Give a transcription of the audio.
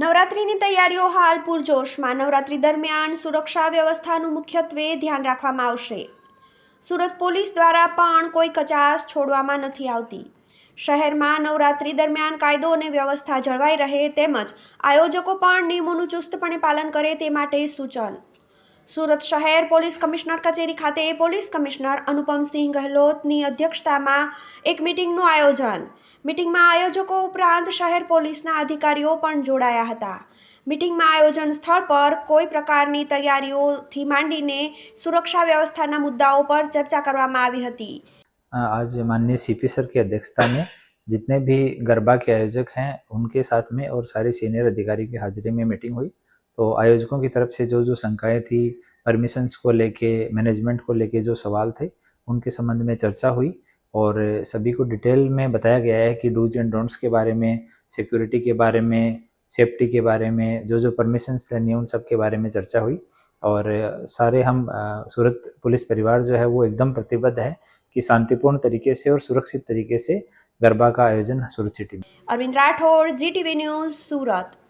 નવરાત્રિની તૈયારીઓ હાલ પૂરજોશમાં નવરાત્રી દરમિયાન સુરક્ષા વ્યવસ્થાનું મુખ્યત્વે ધ્યાન રાખવામાં આવશે સુરત પોલીસ દ્વારા પણ કોઈ કચાશ છોડવામાં નથી આવતી શહેરમાં નવરાત્રી દરમિયાન કાયદો અને વ્યવસ્થા જળવાઈ રહે તેમજ આયોજકો પણ નિયમોનું ચુસ્તપણે પાલન કરે તે માટે સૂચન સુરત શહેર પોલીસ કમિશનર કચેરી ખાતે એ police commissioner Anupam Singh Gehlot ની અધ્યક્ષતા માં એક મીટિંગ નું આયોજન મીટિંગ માં આયોજકો ઉપરાંત શહેર પોલીસ ના અધિકારીઓ પણ જોડાયા હતા મીટિંગ માં આયોજન સ્થળ પર કોઈ પ્રકાર ની તૈયારીઓ થી માંડીને સુરક્ષા વ્યવસ્થા ના મુદ્દાઓ પર ચર્ચા કરવામાં આવી હતી આજે માનનીય સીપી સર કે અધ્યક્ષતા મે जितने भी गरबा के आयोजक हैं उनके साथ में और सारे सीनियर अधिकारी की हाजिरी में मीटिंग हुई तो आयोजकों की तरफ से जो जो शंकाएँ थी परमिशंस को लेके मैनेजमेंट को लेके जो सवाल थे उनके संबंध में चर्चा हुई और सभी को डिटेल में बताया गया है कि डूज एंड डोंट्स के बारे में सिक्योरिटी के बारे में सेफ्टी के बारे में जो जो परमिशंस लेनी है उन सब के बारे में चर्चा हुई और सारे हम सूरत पुलिस परिवार जो है वो एकदम प्रतिबद्ध है कि शांतिपूर्ण तरीके से और सुरक्षित तरीके से गरबा का आयोजन सूरत सिटी में अरविंद राठौर जी टीवी न्यूज़ सूरत